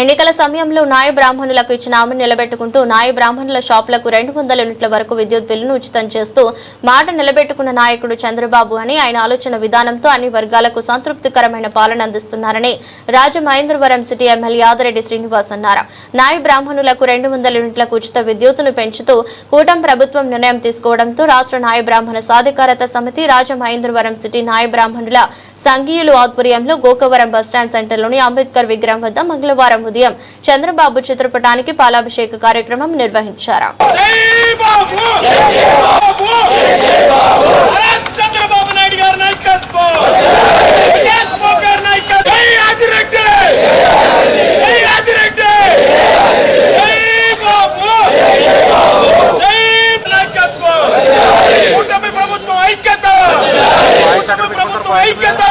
ఎన్నికల సమయంలో నాయ బ్రాహ్మణులకు ఇచ్చిన హామీ నిలబెట్టుకుంటూ నాయ బ్రాహ్మణుల షాపులకు రెండు వందల యూనిట్ల వరకు విద్యుత్ బిల్లును ఉచితం చేస్తూ మాట నిలబెట్టుకున్న నాయకుడు చంద్రబాబు అని ఆయన ఆలోచన విధానంతో అన్ని వర్గాలకు సంతృప్తికరమైన పాలన అందిస్తున్నారని రాజమహేంద్రవరం సిటీ ఎమ్మెల్యే ఆదిరెడ్డి శ్రీనివాస్ అన్నారు. నాయ బ్రాహ్మణులకు రెండు వందల యూనిట్లకు ఉచిత విద్యుత్తును పెంచుతూ కూటమి ప్రభుత్వం నిర్ణయం తీసుకోవడంతో రాష్ట్ర నాయ బ్రాహ్మణ సాధికారత సమితి రాజమహేంద్రవరం సిటీ నాయ బ్రాహ్మణుల సంఘీయులు ఆధ్వర్యంలో గోకవరం బస్టాండ్ సెంటర్లోని అంబేద్కర్ విగ్రహం వద్ద మంగళవారం ఉదయం చంద్రబాబు చిత్రపటానికి పాలాభిషేక కార్యక్రమం నిర్వహించారు. చంద్రబాబు నాయుడు గారి నాయకత్వం వికాస్ బాబు గారి నాయకత్వం జై ఆదిరెడ్డి జై ఆదిరెడ్డి జై బాబు జై నాయకత్వం కూటమి ప్రభుత్వం ఐక్యత కూటమి ప్రభుత్వం ఐక్యత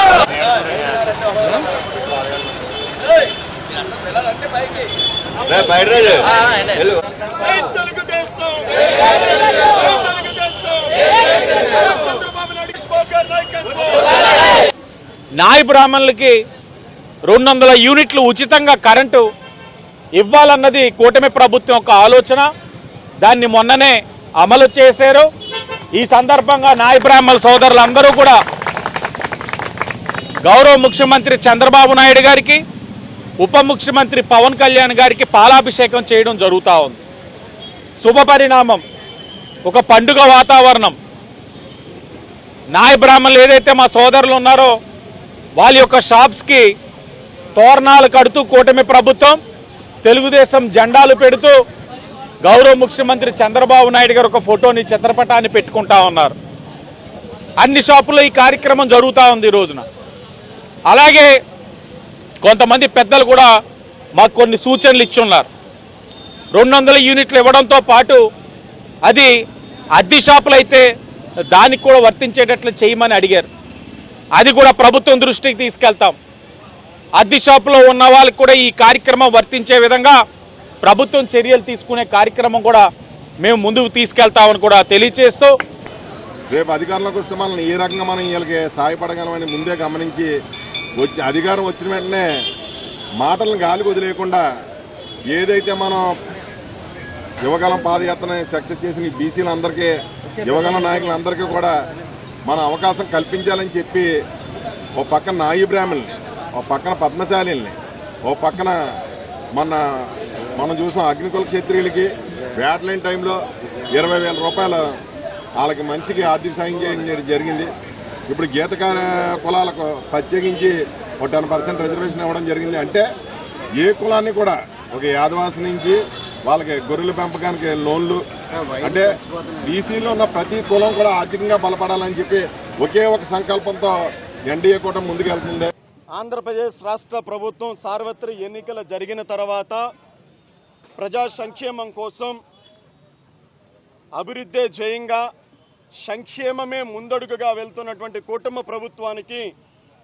రే బయట రాజు వెళ్ళు జై తెలుగుదేశం జై తెలుగుదేశం చంద్రబాబు నాయుడు వికాస్ బాబు నాయకత్వం. నాయ బ్రాహ్మణులకి రెండు వందల యూనిట్లు ఉచితంగా కరెంటు ఇవ్వాలన్నది కూటమి ప్రభుత్వం యొక్క ఆలోచన. దాన్ని మొన్ననే అమలు చేశారు. ఈ సందర్భంగా నాయ బ్రాహ్మణ సోదరులందరూ కూడా గౌరవ ముఖ్యమంత్రి చంద్రబాబు నాయుడు గారికి ఉప ముఖ్యమంత్రి పవన్ కళ్యాణ్ గారికి పాలాభిషేకం చేయడం జరుగుతూ ఉంది. శుభ పరిణామం ఒక పండుగ వాతావరణం. నాయ బ్రాహ్మణులు ఏదైతే మా సోదరులు ఉన్నారో వాళ్ళ యొక్క షాప్స్కి తోరణాలు కడుతూ కూటమి ప్రభుత్వం తెలుగుదేశం జెండాలు పెడుతూ గౌరవ ముఖ్యమంత్రి చంద్రబాబు నాయుడు గారు ఒక ఫోటోని చిత్రపటాన్ని పెట్టుకుంటా ఉన్నారు. అన్ని షాపుల్లో ఈ కార్యక్రమం జరుగుతూ ఉంది ఈ రోజున. అలాగే కొంతమంది పెద్దలు కూడా మాకు కొన్ని సూచనలు ఇచ్చున్నారు. రెండు వందల యూనిట్లు ఇవ్వడంతో పాటు అది అద్దె షాపులు అయితే దానికి కూడా వర్తించేటట్లు చేయమని అడిగారు. అది కూడా ప్రభుత్వం దృష్టికి తీసుకెళ్తాం. అద్దె షాపులో ఉన్న వాళ్ళకి కూడా ఈ కార్యక్రమం వర్తించే విధంగా ప్రభుత్వం చర్యలు తీసుకునే కార్యక్రమం కూడా మేము ముందుకు తీసుకెళ్తామని కూడా తెలియచేస్తూ రేపు అధికారంలోకి వస్తే మనల్ని ఏ రకంగా మనం వీళ్ళకి సహాయపడగలమని ముందే గమనించి వచ్చి అధికారం వచ్చిన వెంటనే మాటలను గాలికి వదిలేయకుండా ఏదైతే మనం యువగలం పాదయాత్రని సక్సెస్ చేసిన బీసీలందరికీ యువగలం నాయకులందరికీ కూడా మన అవకాశం కల్పించాలని చెప్పి ఓ పక్కన నాయి బ్రాహ్మణుల్ని ఓ పక్కన పద్మశాలిని ఓ పక్కన మన మనం చూసాం అగ్నికుల క్షత్రియులకి బ్యాట్లైన్ టైంలో ఇరవై వేల రూపాయలు వాళ్ళకి మనిషికి ఆర్థిక సాయం చేయడం జరిగింది. ఇప్పుడు గీతకార కులాలకు ప్రత్యేకించి ఒక టెన్ పర్సెంట్ రిజర్వేషన్ ఇవ్వడం జరిగింది. అంటే ఏ కులాన్ని కూడా ఒక యాదవాసి నుంచి వాళ్ళకి గొర్రెల పెంపకానికి లోన్లు అంటే బీసీలో ఉన్న ప్రతి కులం కూడా ఆర్థికంగా బలపడాలని చెప్పి ఒకే ఒక సంకల్పంతో ఎన్డీఏ కూడా ముందుకెళ్తుంది. ఆంధ్రప్రదేశ్ రాష్ట్ర ప్రభుత్వం సార్వత్రిక ఎన్నికలు జరిగిన తర్వాత ప్రజా సంక్షేమం కోసం అభివృద్ధి జయంగా సంక్షేమమే ముందడుగుగా వెళ్తున్నటువంటి కుటుంబ ప్రభుత్వానికి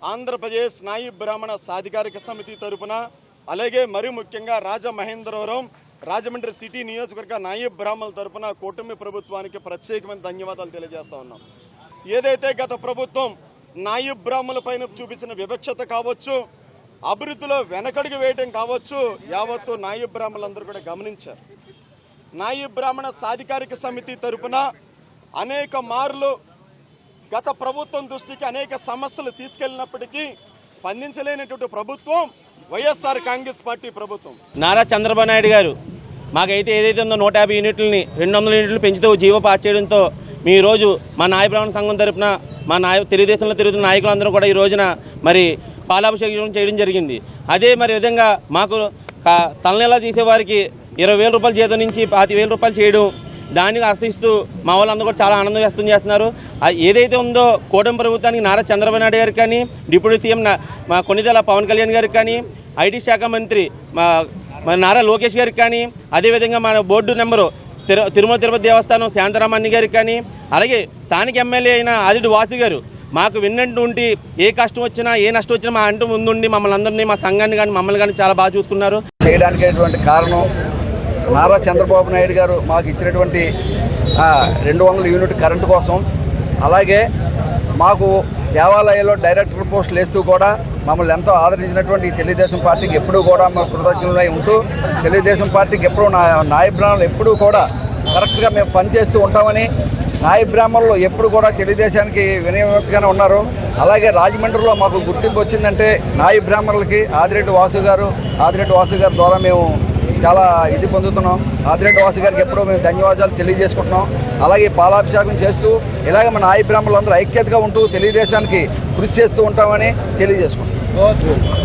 ఆంధ్రప్రదేశ్ నాయి బ్రాహ్మణ సాధికారిక సమితి తరపున అలాగే మరి ముఖ్యంగా రాజమహేంద్రవరం రాజమండ్రి సిటీ నియోజకవర్గ నాయి బ్రాహ్మణుల తరపున కూటమి ప్రభుత్వానికి ప్రత్యేకమైన ధన్యవాదాలు తెలియజేస్తా ఉన్నాం. ఏదైతే గత ప్రభుత్వం నాయి బ్రాహ్మణుల పైన చూపించిన వివక్షత కావచ్చు అభివృద్ధిలో వెనకడుగు వేయటం కావచ్చు యావత్తు నాయి బ్రాహ్మణులందరూ కూడా గమనించారు. నాయి బ్రాహ్మణ సాధికారిక సమితి తరపున అనేక మార్లు గత ప్రభుత్వం దృష్టికి అనేక సమస్యలు తీసుకెళ్ళినప్పటికీ స్పందించలేనటువంటి ప్రభుత్వం వైఎస్ఆర్ కాంగ్రెస్ పార్టీ ప్రభుత్వం. నారా చంద్రబాబు నాయుడు గారు మాకైతే ఏదైతే ఉందో నూట యాభై యూనిట్లని రెండు వందల యూనిట్లు పెంచుతూ జీవో పాస్ చేయడంతో మీ రోజు మా నాయ బ్రాహ్మణ సంఘం తరపున మా నాయ తెలుగుదేశంలో తిరుగుతున్న నాయకులందరూ కూడా ఈ రోజున మరి పాలాభిషేకం చేయడం జరిగింది. అదే మరి విధంగా మాకు తలనెలా తీసేవారికి ఇరవై వేల రూపాయల జీతం నుంచి పాతి వేల రూపాయలు చేయడం దానికి ఆశిస్తూ మా వాళ్ళందరూ కూడా చాలా ఆనందం వ్యక్తం చేస్తున్నారు. ఏదైతే ఉందో కూటమి ప్రభుత్వానికి నారా చంద్రబాబు నాయుడు గారికి కానీ డిప్యూటీ సీఎం మా కొన్నిదల పవన్ కళ్యాణ్ గారికి కానీ ఐటీ శాఖ మంత్రి మా మన నారా లోకేష్ గారికి కానీ అదేవిధంగా మన బోర్డు నెంబరు తిరు తిరుమల తిరుపతి దేవస్థానం శాంతరామాన్ని గారికి కానీ అలాగే స్థానిక ఎమ్మెల్యే అయిన ఆదిడు వాసు గారు మాకు విన్నట్టు ఉండి ఏ కష్టం వచ్చినా ఏ నష్టం వచ్చినా మా అంటూ ముందుండి మమ్మల్ని అందరినీ మా సంఘాన్ని కానీ మమ్మల్ని కానీ చాలా బాగా చూసుకున్నారు. చేయడానికి కారణం నారా చంద్రబాబు నాయుడు గారు మాకు ఇచ్చినటువంటి రెండు వందల యూనిట్ కరెంటు కోసం అలాగే మాకు దేవాలయాల్లో డైరెక్టర్ పోస్టులు వేస్తూ కూడా మమ్మల్ని ఎంతో ఆదరించినటువంటి తెలుగుదేశం పార్టీకి ఎప్పుడూ కూడా మా కృతజ్ఞులై ఉంటూ తెలుగుదేశం పార్టీకి ఎప్పుడూ నా నాయ ఎప్పుడూ కూడా కరెక్ట్గా మేము పనిచేస్తూ ఉంటామని నాయబ్రాహ్మణులు ఎప్పుడు కూడా తెలుగుదేశానికి వినయవంతగానే ఉన్నారు. అలాగే రాజమండ్రిలో మాకు గుర్తింపు వచ్చిందంటే నాయబ్రాహ్మణులకి ఆదిరెడ్డి వాసు గారు ఆదిరెడ్డి వాసు గారి ద్వారా మేము చాలా ఇది పొందుతున్నాం. ఆదిరెడ్డి వాసు గారికి ఎప్పుడూ మేము ధన్యవాదాలు తెలియజేసుకుంటున్నాం. అలాగే పాలాభిషేకం చేస్తూ ఇలాగే మన నాయ బ్రాహ్మణులు అందరూ ఐక్యతగా ఉంటూ తెలుగుదేశానికి కృషి చేస్తూ ఉంటామని తెలియజేసుకుంటాం